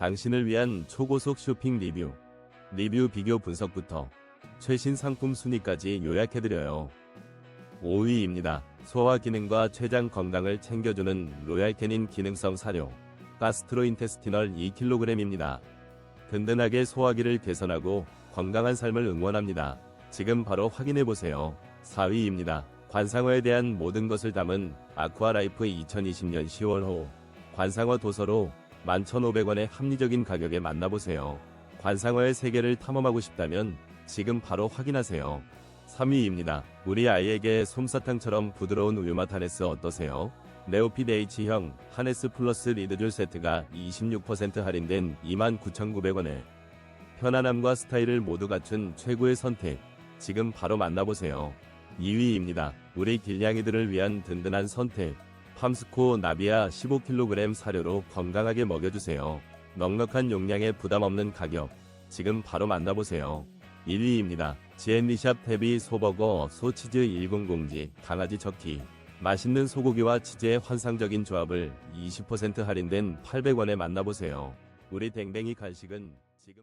당신을 위한 초고속 쇼핑 리뷰. 리뷰 비교 분석부터 최신 상품 순위까지 요약해드려요. 5위입니다. 소화 기능과 췌장 건강을 챙겨주는 로얄캐닌 기능성 사료. 가스트로인테스티널 2kg입니다. 든든하게 소화기를 개선하고 건강한 삶을 응원합니다. 지금 바로 확인해보세요. 4위입니다. 관상어에 대한 모든 것을 담은 아쿠아라이프 2020년 10월 호 관상어 도서로 11,500원의 합리적인 가격에 만나보세요. 관상어의 세계를 탐험하고 싶다면 지금 바로 확인하세요. 3위입니다. 우리 아이에게 솜사탕처럼 부드러운 우유맛 하네스 어떠세요? 네오핏 H형 하네스 플러스 리드줄 세트가 26% 할인된 29,900원에 편안함과 스타일을 모두 갖춘 최고의 선택. 지금 바로 만나보세요. 2위입니다. 우리 길냥이들을 위한 든든한 선택. 팜스코 나비아 15kg 사료로 건강하게 먹여주세요. 넉넉한 용량에 부담 없는 가격. 지금 바로 만나보세요. 1위입니다. 지앤리샵 태비 소버거 소치즈 100지 강아지 척키. 맛있는 소고기와 치즈의 환상적인 조합을 20% 할인된 800원에 만나보세요. 우리 댕댕이 간식은 지금